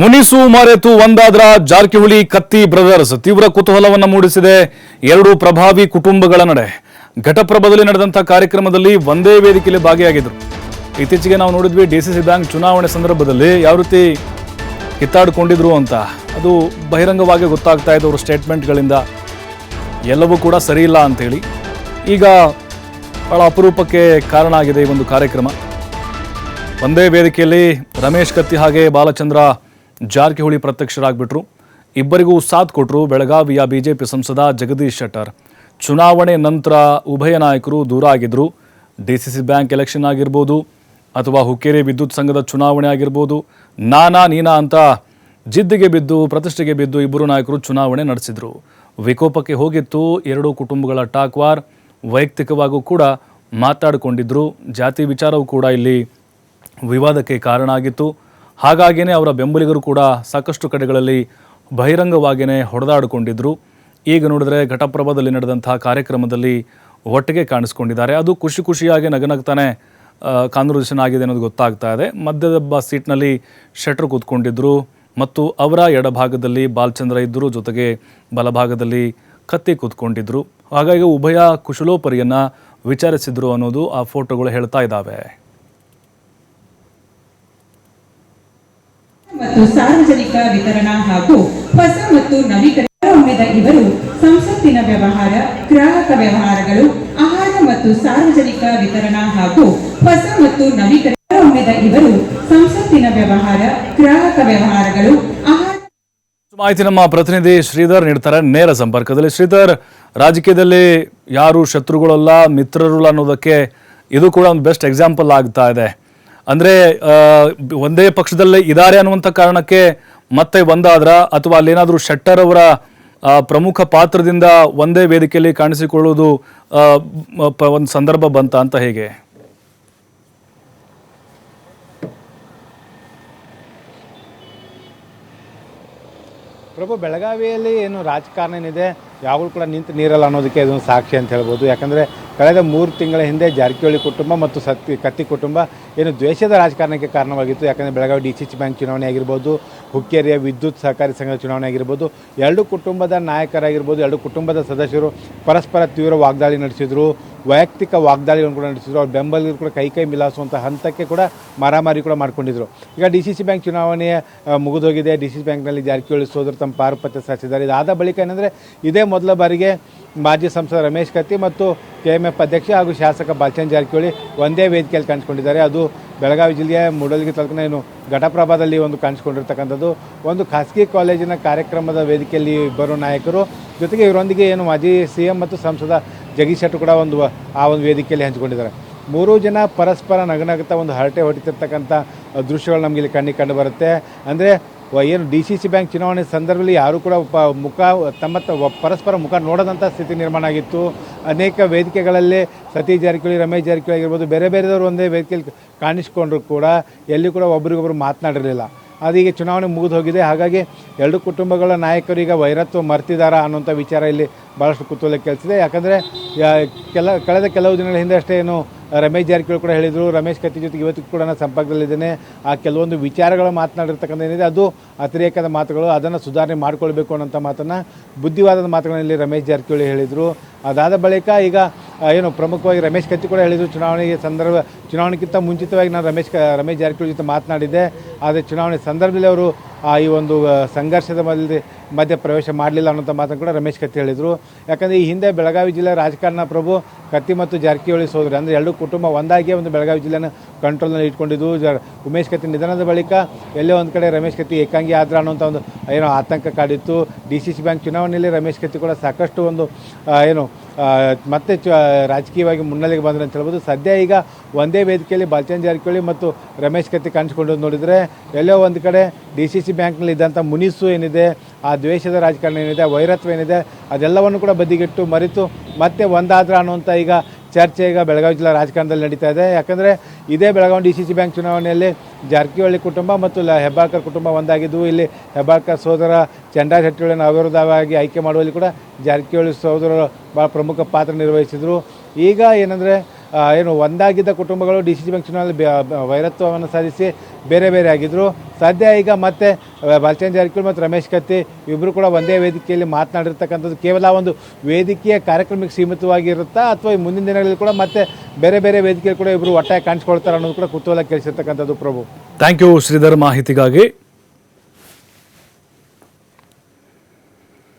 ಮುನಿಸು ಮರೆತು ಒಂದಾದ್ರ ಜಾರಕಿಹೊಳಿ ಕತ್ತಿ ಬ್ರದರ್ಸ್ ತೀವ್ರ ಕುತೂಹಲವನ್ನು ಮೂಡಿಸಿದೆ ಎರಡು ಪ್ರಭಾವಿ ಕುಟುಂಬಗಳ ನಡೆ. ಘಟಪ್ರಭದಲ್ಲಿ ನಡೆದಂಥ ಕಾರ್ಯಕ್ರಮದಲ್ಲಿ ಒಂದೇ ವೇದಿಕೆಯಲ್ಲಿ ಭಾಗಿಯಾಗಿದ್ರು. ಇತ್ತೀಚೆಗೆ ನಾವು ನೋಡಿದ್ವಿ ಡಿ ಸಿ ಸಿ ಬ್ಯಾಂಕ್ ಚುನಾವಣೆ ಸಂದರ್ಭದಲ್ಲಿ ಯಾವ ರೀತಿ ಕಿತ್ತಾಡಿಕೊಂಡಿದ್ರು ಅಂತ. ಅದು ಬಹಿರಂಗವಾಗಿ ಗೊತ್ತಾಗ್ತಾ ಇದ್ದವರು ಸ್ಟೇಟ್ಮೆಂಟ್ಗಳಿಂದ. ಎಲ್ಲವೂ ಕೂಡ ಸರಿ ಇಲ್ಲ ಅಂಥೇಳಿ. ಈಗ ಭಾಳ ಅಪರೂಪಕ್ಕೆ ಕಾರಣ ಆಗಿದೆ ಈ ಒಂದು ಕಾರ್ಯಕ್ರಮ. ಒಂದೇ ವೇದಿಕೆಯಲ್ಲಿ ರಮೇಶ್ ಕತ್ತಿ ಹಾಗೆ ಬಾಲಚಂದ್ರ ಜಾರಕಿಹೊಳಿ ಪ್ರತ್ಯಕ್ಷರಾಗ್ಬಿಟ್ರು. ಇಬ್ಬರಿಗೂ ಸಾಥ್ ಕೊಟ್ಟರು ಬೆಳಗಾವಿಯ ಬಿಜೆಪಿ ಸಂಸದ ಜಗದೀಶ್ ಶೆಟ್ಟರ್. ಚುನಾವಣೆ ನಂತರ ಉಭಯ ನಾಯಕರು ದೂರ ಆಗಿದ್ದರು D C C bank election ಆಗಿರ್ಬೋದು ಅಥವಾ ಹುಕ್ಕೇರಿ ವಿದ್ಯುತ್ ಸಂಘದ ಚುನಾವಣೆ ಆಗಿರ್ಬೋದು, ನಾನಾ ನೀನಾ ಅಂತ ಜಿದ್ದಿಗೆ ಬಿದ್ದು ಪ್ರತಿಷ್ಠೆಗೆ ಬಿದ್ದು ಇಬ್ಬರು ನಾಯಕರು ಚುನಾವಣೆ ನಡೆಸಿದರು. ವಿಕೋಪಕ್ಕೆ ಹೋಗಿತ್ತು ಎರಡೂ ಕುಟುಂಬಗಳ ಟಾಕ್ವಾರ್. ವೈಯಕ್ತಿಕವಾಗೂ ಕೂಡ ಮಾತಾಡಿಕೊಂಡಿದ್ರು. ಜಾತಿ ವಿಚಾರವೂ ಕೂಡ ಇಲ್ಲಿ ವಿವಾದಕ್ಕೆ ಕಾರಣ ಆಗಿತ್ತು. ಹಾಗಾಗಿಯೇ ಅವರ ಬೆಂಬಲಿಗರು ಕೂಡ ಸಾಕಷ್ಟು ಕಡೆಗಳಲ್ಲಿ ಬಹಿರಂಗವಾಗಿಯೇ ಹೊಡೆದಾಡಿಕೊಂಡಿದ್ದರು ಈಗ ನೋಡಿದ್ರೆ ಘಟಪ್ರಭಾದಲ್ಲಿ ನಡೆದಂಥ ಕಾರ್ಯಕ್ರಮದಲ್ಲಿ ಒಟ್ಟಿಗೆ ಕಾಣಿಸ್ಕೊಂಡಿದ್ದಾರೆ. ಅದು ಖುಷಿ ಖುಷಿಯಾಗಿ ನಗನಗ್ತಾನೆ ಕಾನ್ವರ್ಸೇಷನ್ ಆಗಿದೆ ಅನ್ನೋದು ಗೊತ್ತಾಗ್ತಾ ಇದೆ. ಮಧ್ಯದ ಬ ಸೀಟ್ನಲ್ಲಿ ಶೆಟ್ರ್ ಕೂತ್ಕೊಂಡಿದ್ದರು ಮತ್ತು ಅವರ ಎಡಭಾಗದಲ್ಲಿ ಬಾಲಚಂದ್ರ ಇದ್ದರು, ಜೊತೆಗೆ ಬಲಭಾಗದಲ್ಲಿ ಕತ್ತಿ ಕೂತ್ಕೊಂಡಿದ್ದರು ಹಾಗಾಗಿ ಉಭಯ ಕುಶಲೋಪರಿಯನ್ನು ವಿಚಾರಿಸಿದ್ರು ಅನ್ನೋದು ಆ ಫೋಟೋಗಳು ಹೇಳ್ತಾ ಇದ್ದಾವೆ. ಮತ್ತು ಸಾರ್ವಜನಿಕ ವಿತರಣಾ ಹಾಗೂ ಹೊಸ ಮತ್ತು ನವೀಕರಣ ಇವರು ಸಂಸತ್ತಿನ ವ್ಯವಹಾರ, ಗ್ರಾಹಕ ವ್ಯವಹಾರಗಳು, ಆಹಾರ ಮತ್ತು ಸಾರ್ವಜನಿಕ ವಿತರಣಾ ಹಾಗೂ ಹೊಸ ಮತ್ತು ನವೀಕರಣ ಇವರು ಸಂಸತ್ತಿನ ವ್ಯವಹಾರ, ಗ್ರಾಹಕ ವ್ಯವಹಾರಗಳು ಮಾಹಿತಿ ನಮ್ಮ ಪ್ರತಿನಿಧಿ ಶ್ರೀಧರ್ ನೀಡ್ತಾರೆ. ನೇರ ಸಂಪರ್ಕದಲ್ಲಿ ಶ್ರೀಧರ್, ರಾಜಕೀಯದಲ್ಲಿ ಯಾರು ಶತ್ರುಗಳಲ್ಲ ಮಿತ್ರರು ಅನ್ನೋದಕ್ಕೆ ಇದು ಕೂಡ ಒಂದು ಬೆಸ್ಟ್ ಎಕ್ಸಾಂಪಲ್ ಆಗ್ತಾ ಇದೆ. ಅಂದ್ರೆ ಒಂದೇ ಪಕ್ಷದಲ್ಲೇ ಇದ್ದಾರೆ ಅನ್ನುವಂಥ ಕಾರಣಕ್ಕೆ ಮತ್ತೆ ಒಂದಾದ್ರ ಅಥವಾ ಅಲ್ಲೇನಾದರೂ ಶೆಟ್ಟರ್ ಅವರ ಪ್ರಮುಖ ಪಾತ್ರದಿಂದ ಒಂದೇ ವೇದಿಕೆಯಲ್ಲಿ ಕಾಣಿಸಿಕೊಳ್ಳುವುದು ಒಂದು ಸಂದರ್ಭ ಬಂತ ಅಂತ ಹೇಗೆ? ಪ್ರಭು, ಬೆಳಗಾವಿಯಲ್ಲಿ ಏನು ರಾಜಕಾರಣ ಏನಿದೆ? ಯಾವಾಗಲೂ ಕೂಡ ನಿಂತು ನೀರಲ್ಲ ಅನ್ನೋದಕ್ಕೆ ಇದೊಂದು ಸಾಕ್ಷಿ ಅಂತ ಹೇಳ್ಬೋದು. ಯಾಕಂದರೆ ಕಳೆದ ಮೂರು ತಿಂಗಳ ಹಿಂದೆ ಜಾರಕಿಹೊಳಿ ಕುಟುಂಬ ಮತ್ತು ಸತ್ತಿ ಕತ್ತಿ ಕುಟುಂಬ ಏನು ದ್ವೇಷದ ರಾಜಕಾರಣಕ್ಕೆ ಕಾರಣವಾಗಿತ್ತು. ಯಾಕಂದರೆ Belagavi D C C bank ಚುನಾವಣೆ ಆಗಿರ್ಬೋದು, ಹುಕ್ಕೇರಿಯ ವಿದ್ಯುತ್ ಸಹಕಾರಿ ಸಂಘದ ಚುನಾವಣೆ ಆಗಿರ್ಬೋದು, ಎರಡು ಕುಟುಂಬದ ನಾಯಕರಾಗಿರ್ಬೋದು, ಎರಡು ಕುಟುಂಬದ ಸದಸ್ಯರು ಪರಸ್ಪರ ತೀವ್ರ ವಾಗ್ದಾಳಿ ನಡೆಸಿದರು, ವೈಯಕ್ತಿಕ ವಾಗ್ದಾಳಿಗಳನ್ನು ಕೂಡ ನಡೆಸಿದ್ರು. ಅವ್ರ ಬೆಂಬಲಿಗರು ಕೂಡ ಕೈ ಕೈ ಮಿಲಾಸುವಂಥ ಹಂತಕ್ಕೆ ಕೂಡ ಮಾರಾಮಾರಿ ಕೂಡ ಮಾಡಿಕೊಂಡಿದ್ರು. ಈಗ ಡಿ ಸಿ ಸಿ ಬ್ಯಾಂಕ್ ಚುನಾವಣೆ ಮುಗಿದೋಗಿದೆ. ಡಿ ಸಿ ಸಿ ಬ್ಯಾಂಕ್ನಲ್ಲಿ ಜಾರಕಿಹೊಳಿ ಸೋದರ ತಮ್ಮ ಪಾರುಪತ್ಯ ಸಾಧಿಸಿದ್ದಾರೆ ಇದಾದ ಬಳಿಕ ಏನಂದರೆ, ಇದೇ ಮೊದಲ ಬಾರಿಗೆ ಮಾಜಿ ಸಂಸದ ರಮೇಶ್ ಕತ್ತಿ ಮತ್ತು ಕೆ ಎಂ ಎಫ್ ಅಧ್ಯಕ್ಷ ಹಾಗೂ ಶಾಸಕ ಬಾಲಚಂದ್ರ ಜಾರಕಿಹೊಳಿ ಒಂದೇ ವೇದಿಕೆಯಲ್ಲಿ ಕಾಣಿಸ್ಕೊಂಡಿದ್ದಾರೆ. ಅದು ಬೆಳಗಾವಿ ಜಿಲ್ಲೆಯ ಮೂಡಲಗಿ ತಾಲೂಕಿನ ಏನು ಘಟಪ್ರಭಾದಲ್ಲಿ ಒಂದು ಕಾಣಿಸ್ಕೊಂಡಿರ್ತಕ್ಕಂಥದ್ದು. ಒಂದು ಖಾಸಗಿ ಕಾಲೇಜಿನ ಕಾರ್ಯಕ್ರಮದ ವೇದಿಕೆಯಲ್ಲಿ ಇಬ್ಬರು ನಾಯಕರು. ಜೊತೆಗೆ ಇವರೊಂದಿಗೆ ಏನು ಮಾಜಿ ಸಿ ಎಂ ಮತ್ತು ಸಂಸದ ಜಗದೀಶ್ ಶೆಟ್ಟು ಕೂಡ ಒಂದು ಆ ಒಂದು ವೇದಿಕೆಯಲ್ಲಿ ಹಂಚಿಕೊಂಡಿದ್ದಾರೆ. ಮೂರೂ ಜನ ಪರಸ್ಪರ ನಗನಗುತ್ತಾ ಒಂದು ಹರಟೆ ಹೊಡಿತಿರ್ತಕ್ಕಂಥ ದೃಶ್ಯಗಳು ನಮಗೆ ಇಲ್ಲಿ ಕಣ್ಣಿಗೆ ಕಂಡು ಬರುತ್ತೆ. ಅಂದರೆ ಏನು ಡಿ ಸಿ ಸಿ ಬ್ಯಾಂಕ್ ಚುನಾವಣೆ ಸಂದರ್ಭದಲ್ಲಿ ಯಾರೂ ಕೂಡ ಮುಖ, ತಮ್ಮ ಪರಸ್ಪರ ಮುಖ ನೋಡದಂಥ ಸ್ಥಿತಿ ನಿರ್ಮಾಣ ಆಗಿತ್ತು. ಅನೇಕ ವೇದಿಕೆಗಳಲ್ಲಿ ಸತೀಶ್ ಜಾರಕಿಹೊಳಿ, ರಮೇಶ್ ಜಾರಕಿಹೊಳಿ ಆಗಿರ್ಬೋದು, ಬೇರೆ ಬೇರೆದವರು ಒಂದೇ ವೇದಿಕೆಯಲ್ಲಿ ಕಾಣಿಸ್ಕೊಂಡ್ರು ಕೂಡ. ಎಲ್ಲಿ ಕೂಡ ಒಬ್ರಿಗೊಬ್ರು ಮಾತನಾಡಿರಲಿಲ್ಲ. ಅದೀಗ ಚುನಾವಣೆ ಮುಗಿದು ಹೋಗಿದೆ ಹಾಗಾಗಿ ಎರಡು ಕುಟುಂಬಗಳ ನಾಯಕರು ಈಗ ವೈರತ್ವ ಮರ್ತಿದಾರ ಅನ್ನೋಂಥ ವಿಚಾರ ಇಲ್ಲಿ ಭಾಳಷ್ಟು ಕುತೂಹಲ ಕೇಳಿಸಿದೆ ಯಾಕಂದರೆ ಕೆಲ, ಕಳೆದ ಕೆಲವು ದಿನಗಳ ಹಿಂದೆ ಅಷ್ಟೇ ಏನು ರಮೇಶ್ ಜಾರಕಿಹೊಳಿ ಕೂಡ ಹೇಳಿದರು. ರಮೇಶ್ ಕತ್ತಿ ಜೊತೆಗೆ ಇವತ್ತಿಗೂ ಕೂಡ ನಾನು ಸಂಪರ್ಕದಲ್ಲಿದ್ದೇನೆ. ಆ ಕೆಲವೊಂದು ವಿಚಾರಗಳು ಮಾತನಾಡಿರ್ತಕ್ಕಂಥ ಏನಿದೆ, ಅದು ಅತಿರೇಕದ ಮಾತುಗಳು. ಅದನ್ನು ಸುಧಾರಣೆ ಮಾಡಿಕೊಳ್ಬೇಕು ಅನ್ನೋಂಥ ಮಾತನ್ನು ಬುದ್ಧಿವಾದದ ಮಾತುಗಳಲ್ಲಿ ರಮೇಶ್ ಜಾರಕಿಹೊಳಿ ಹೇಳಿದರು. ಅದಾದ ಬಳಿಕ ಈಗ ಏನು ಪ್ರಮುಖವಾಗಿ ರಮೇಶ್ ಕತ್ತಿ ಕೂಡ ಹೇಳಿದರು, ಚುನಾವಣೆಗೆ ಸಂದರ್ಭ ಚುನಾವಣೆಗಿಂತ ಮುಂಚಿತವಾಗಿ ನಾನು ರಮೇಶ್ ರಮೇಶ್ ಜಾರಕಿಹೊಳಿ ಜೊತೆ ಮಾತನಾಡಿದ್ದೆ. ಆದರೆ ಚುನಾವಣೆ ಸಂದರ್ಭದಲ್ಲಿ ಅವರು ಈ ಒಂದು ಸಂಘರ್ಷದ ಮಧ್ಯೆ ಮಧ್ಯೆ ಪ್ರವೇಶ ಮಾಡಲಿಲ್ಲ ಅನ್ನೋಂಥ ಮಾತನ್ನು ಕೂಡ ರಮೇಶ್ ಕತ್ತಿ ಹೇಳಿದರು. ಯಾಕಂದರೆ ಈ ಹಿಂದೆ ಬೆಳಗಾವಿ ಜಿಲ್ಲೆ ರಾಜಕಾರಣ ಪ್ರಭು ಕತ್ತಿ ಮತ್ತು ಜಾರಕಿಹೊಳಿ ಸೋದರಿ, ಅಂದರೆ ಎರಡು ಕುಟುಂಬ ಒಂದಾಗಿ ಒಂದು ಬೆಳಗಾವಿ ಜಿಲ್ಲೆನ ಕಂಟ್ರೋಲ್ನಲ್ಲಿ ಇಟ್ಕೊಂಡಿದ್ದು. ಜ, ಉಮೇಶ್ ಕತ್ತಿ ನಿಧನದ ಬಳಿಕ ಎಲ್ಲೇ ಒಂದು ಕಡೆ ರಮೇಶ್ ಕತ್ತಿ ಏಕಾಂಗಿ ಆದ್ರ ಅನ್ನೋಂಥ ಒಂದು, ಏನೋ ಆತಂಕ ಕಾಡಿತ್ತು. ಡಿ ಸಿ ಸಿ ಬ್ಯಾಂಕ್ ಚುನಾವಣೆಯಲ್ಲಿ ರಮೇಶ್ ಕತ್ತಿ ಕೂಡ ಸಾಕಷ್ಟು ಒಂದು ಏನು ಮತ್ತೆ ಚ, ರಾಜಕೀಯವಾಗಿ ಮುನ್ನೆಲೆಗೆ ಬಂದರು ಅಂತ ಹೇಳ್ಬೋದು. ಸದ್ಯ ಈಗ ಒಂದೇ ವೇದಿಕೆಯಲ್ಲಿ ಬಾಲಚಂದ್ರ ಜಾರಕಿಹೊಳಿ ಮತ್ತು ರಮೇಶ್ ಕತ್ತಿ ಕಾಣಿಸ್ಕೊಂಡು ನೋಡಿದರೆ ಎಲ್ಲೋ ಒಂದು ಕಡೆ ಡಿ ಸಿ ಸಿ ಬ್ಯಾಂಕ್ನಲ್ಲಿ ಇದ್ದಂಥ ಮುನಿಸು ಏನಿದೆ ಆ ದ್ವೇಷದ ರಾಜಕಾರಣ ಏನಿದೆ, ವೈರತ್ವ ಏನಿದೆ, ಅದೆಲ್ಲವನ್ನು ಕೂಡ ಬದಿಗಿಟ್ಟು ಮರೆತು ಮತ್ತೆ ಒಂದಾದ್ರ ಅನ್ನುವಂಥ ಈಗ ಚರ್ಚೆ ಈಗ ಬೆಳಗಾವಿ ಜಿಲ್ಲಾ ರಾಜಕಾರಣದಲ್ಲಿ ನಡೀತಾ ಇದೆ. ಯಾಕಂದರೆ ಇದೇ Belagavi D C C bank ಚುನಾವಣೆಯಲ್ಲಿ ಜಾರಕಿಹೊಳಿ ಕುಟುಂಬ ಮತ್ತು ಲ ಹೆಬ್ಬಾಳ್ಕರ್ ಕುಟುಂಬ ಒಂದಾಗಿದ್ದು, ಇಲ್ಲಿ ಹೆಬ್ಬಾಳ್ಕರ್ ಸೋದರ ಚಂಡಾ ಶೆಟ್ಟಿಹೊಳಿಯನ್ನು ಅವಿರೋಧವಾಗಿ ಆಯ್ಕೆ ಮಾಡುವಲ್ಲಿ ಕೂಡ ಜಾರಕಿಹೊಳಿ ಸೋದರರು ಭಾಳ ಪ್ರಮುಖ ಪಾತ್ರ ನಿರ್ವಹಿಸಿದರು. ಈಗ ಏನಂದರೆ ಏನು ಒಂದಾಗಿದ್ದ ಕುಟುಂಬಗಳು ಡಿ ಸಿ ಸಿ ಬ್ಯಾಂಕ್ ಚುನಾವಣೆಯಲ್ಲಿ ವೈರತ್ವವನ್ನು ಸಾಧಿಸಿ ಬೇರೆ ಬೇರೆ ಆಗಿದ್ದರು ಸದ್ಯ ಈಗ ಮತ್ತೆ ಬಾಲಚಂದ್ರ ಜಾರಕಿಹೊಳಿ ಮತ್ತು ರಮೇಶ್ ಕತ್ತಿ ಇಬ್ಬರು ಕೂಡ ಒಂದೇ ವೇದಿಕೆಯಲ್ಲಿ ಮಾತನಾಡಿರ್ತಕ್ಕಂಥದ್ದು ಕೇವಲ ಒಂದು ವೇದಿಕೆಯ ಕಾರ್ಯಕ್ರಮಕ್ಕೆ ಸೀಮಿತವಾಗಿರುತ್ತಾ ಅಥವಾ ಮುಂದಿನ ದಿನಗಳಲ್ಲಿ ಕೂಡ ಮತ್ತೆ ಬೇರೆ ಬೇರೆ ವೇದಿಕೆಯಲ್ಲಿ ಕೂಡ ಇಬ್ಬರು ಒಟ್ಟಾಗಿ ಕಾಣಿಸ್ಕೊಳ್ತಾರೆ ಅನ್ನೋದು ಕೂಡ ಕುತೂಹಲ ಕೇಳಿಸಿರ್ತಕ್ಕಂಥದ್ದು ಪ್ರಭು. ಥ್ಯಾಂಕ್ ಯು ಶ್ರೀಧರ್ ಮಾಹಿತಿಗಾಗಿ.